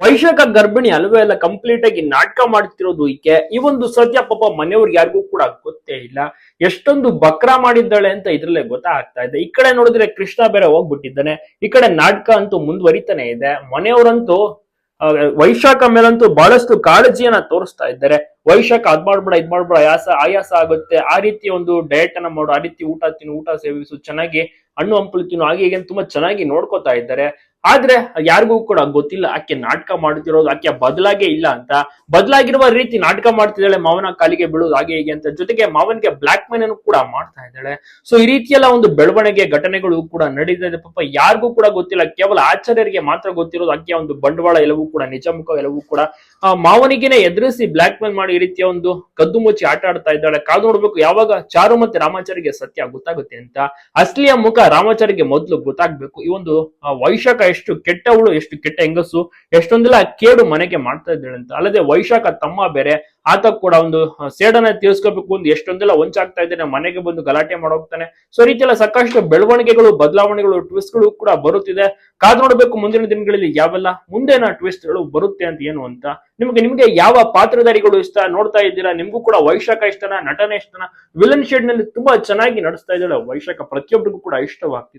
ವೈಶಾಖ ಗರ್ಭಿಣಿ ಅಲ್ವೇ ಅಲ್ಲ ಕಂಪ್ಲೀಟ್ ಆಗಿ ನಾಟಕ ಮಾಡ್ತಿರೋದು ಈಕೆ. ಈ ಒಂದು ಸತ್ಯ ಪಾಪ ಮನೆಯವ್ರಿಗೆ ಯಾರಿಗೂ ಕೂಡ ಗೊತ್ತೇ ಇಲ್ಲ. ಎಷ್ಟೊಂದು ಬಕ್ರ ಮಾಡಿದ್ದಾಳೆ ಅಂತ ಇದ್ರಲ್ಲೇ ಗೊತ್ತಾಗ್ತಾ ಇದೆ. ಈ ಕಡೆ ನೋಡಿದ್ರೆ ಕೃಷ್ಣ ಬೇರೆ ಹೋಗ್ಬಿಟ್ಟಿದ್ದಾನೆ. ಈ ಕಡೆ ನಾಟಕ ಅಂತೂ ಮುಂದುವರಿತಾನೆ ಇದೆ. ಮನೆಯವರಂತೂ ವೈಶಾಖ ಮೇಲಂತೂ ಬಹಳಷ್ಟು ಕಾಳಜಿಯನ್ನ ತೋರಿಸ್ತಾ ಇದ್ದಾರೆ. ವೈಶಾಖ ಅದ್ ಮಾಡ್ಬೇಡ, ಇದ್ ಮಾಡ್ಬೇಡ, ಆಯಾಸ ಆಯಾಸ ಆಗುತ್ತೆ. ಆ ರೀತಿ ಒಂದು ಡಯಟ್ ಅನ್ನ ಮಾಡು, ಆ ರೀತಿ ಊಟ ತಿನ್ನು, ಊಟ ಸೇವಿಸು, ಚೆನ್ನಾಗಿ ಹಣ್ಣು ಹಂಪಲು ತಿನ್ನು, ಹಾಗೆ ಹೀಗೆ ತುಂಬಾ ಚೆನ್ನಾಗಿ ನೋಡ್ಕೋತಾ ಇದ್ದಾರೆ. ಆದ್ರೆ ಯಾರಿಗೂ ಕೂಡ ಗೊತ್ತಿಲ್ಲ, ಆಕೆ ನಾಟಕ ಮಾಡ್ತಿರೋದು ಆಕೆ ಬದಲಾಗೇ ಇಲ್ಲ ಅಂತ. ಬದಲಾಗಿರುವ ರೀತಿ ನಾಟಕ ಮಾಡ್ತಿದ್ದಾಳೆ, ಮಾವನ ಕಾಲಿಗೆ ಬೀಳೋದು ಹಾಗೆ ಹೀಗೆ ಅಂತ. ಜೊತೆಗೆ ಮಾವನಿಗೆ ಬ್ಲಾಕ್ ಮೇನ್ ಅನ್ನು ಕೂಡ ಮಾಡ್ತಾ ಇದ್ದಾಳೆ. ಸೊ ಈ ರೀತಿಯೆಲ್ಲ ಒಂದು ಬೆಳವಣಿಗೆ ಘಟನೆಗಳು ಕೂಡ ನಡೀತಾ ಇದೆ. ಪಾಪ ಯಾರಿಗೂ ಕೂಡ ಗೊತ್ತಿಲ್ಲ. ಕೇವಲ ಆಚಾರ್ಯರಿಗೆ ಮಾತ್ರ ಗೊತ್ತಿರೋದು ಆಕೆಯ ಒಂದು ಬಂಡವಾಳ ಎಲ್ಲವೂ ಕೂಡ, ನಿಜಮುಖ ಎಲ್ಲವೂ ಕೂಡ. ಮಾವನಿಗೆನೆ ಎದುರಿಸಿ ಬ್ಲಾಕ್ ಮೇಲ್ ಮಾಡಿ ಈ ರೀತಿಯ ಒಂದು ಕದ್ದು ಮುಚ್ಚಿ ಆಟ ಆಡ್ತಾ ಇದ್ದಾಳೆ. ಕಾದು ನೋಡ್ಬೇಕು, ಯಾವಾಗ ಚಾರು ಮತ್ತೆ ರಾಮಾಚಾರಿಗೆ ಸತ್ಯ ಗೊತ್ತಾಗುತ್ತೆ ಅಂತ. ಅಸ್ಲಿಯ ಮುಖ ರಾಮಾಚಾರಿಗೆ ಮೊದಲು ಗೊತ್ತಾಗ್ಬೇಕು. ಈ ಒಂದು ವೈಶಾಖ ಎಷ್ಟು ಕೆಟ್ಟವಳು, ಎಷ್ಟು ಕೆಟ್ಟ ಹೆಂಗಸು, ಎಷ್ಟೊಂದೆಲ್ಲ ಕೇಡು ಮನೆಗೆ ಮಾಡ್ತಾ ಇದ್ದಾಳೆ ಅಂತ. ಅಲ್ಲದೆ ವೈಶಾಖ ತಮ್ಮ ಬೇರೆ, ಆತ ಕೂಡ ಒಂದು ಸೇಡನ ಸೇಡನ್ನ ತೀರ್ಸ್ಕೋಬೇಕು ಅಂತ ಎಷ್ಟೊಂದೆಲ್ಲ ಹೊಂಚಾಗ್ತಾ ಇದ್ದಾನೆ, ಮನೆಗೆ ಬಂದು ಗಲಾಟೆ ಮಾಡೋಗ್ತಾನೆ ಸೊ ರೀತಿ ಎಲ್ಲ ಸಾಕಷ್ಟು ಬೆಳವಣಿಗೆಗಳು, ಬದಲಾವಣೆಗಳು ಟ್ವಿಸ್ಟ್ಗಳು ಕೂಡ ಬರುತ್ತಿದೆ. ಕಾದು ನೋಡಬೇಕು ಮುಂದಿನ ದಿನಗಳಲ್ಲಿ ಯಾವೆಲ್ಲ, ಮುಂದೆನ ಟ್ವಿಸ್ಟ್ಗಳು ಬರುತ್ತೆ ಅಂತ ಏನು ಅಂತ. ನಿಮಗೆ, ನಿಮ್ಗೆ ಯಾವ ಪಾತ್ರಧಾರಿಗಳು ಇಷ್ಟ, ನೋಡ್ತಾ ಇದ್ದೀರಾ? ನಿಮ್ಗೂ ಕೂಡ ವೈಶಾಖ ಇಷ್ಟನ? ನಟನೆ ಇಷ್ಟನ? ವಿಲನ್ ಶೇಡ್ನಲ್ಲಿ ತುಂಬಾ ಚೆನ್ನಾಗಿ ನಡೆಸ್ತಾ ಇದ್ದಾಳೆ ವೈಶಾಖ. ಪ್ರತಿಯೊಬ್ಬರಿಗೂ ಕೂಡ ಇಷ್ಟವಾಗ್ತಿದೆ.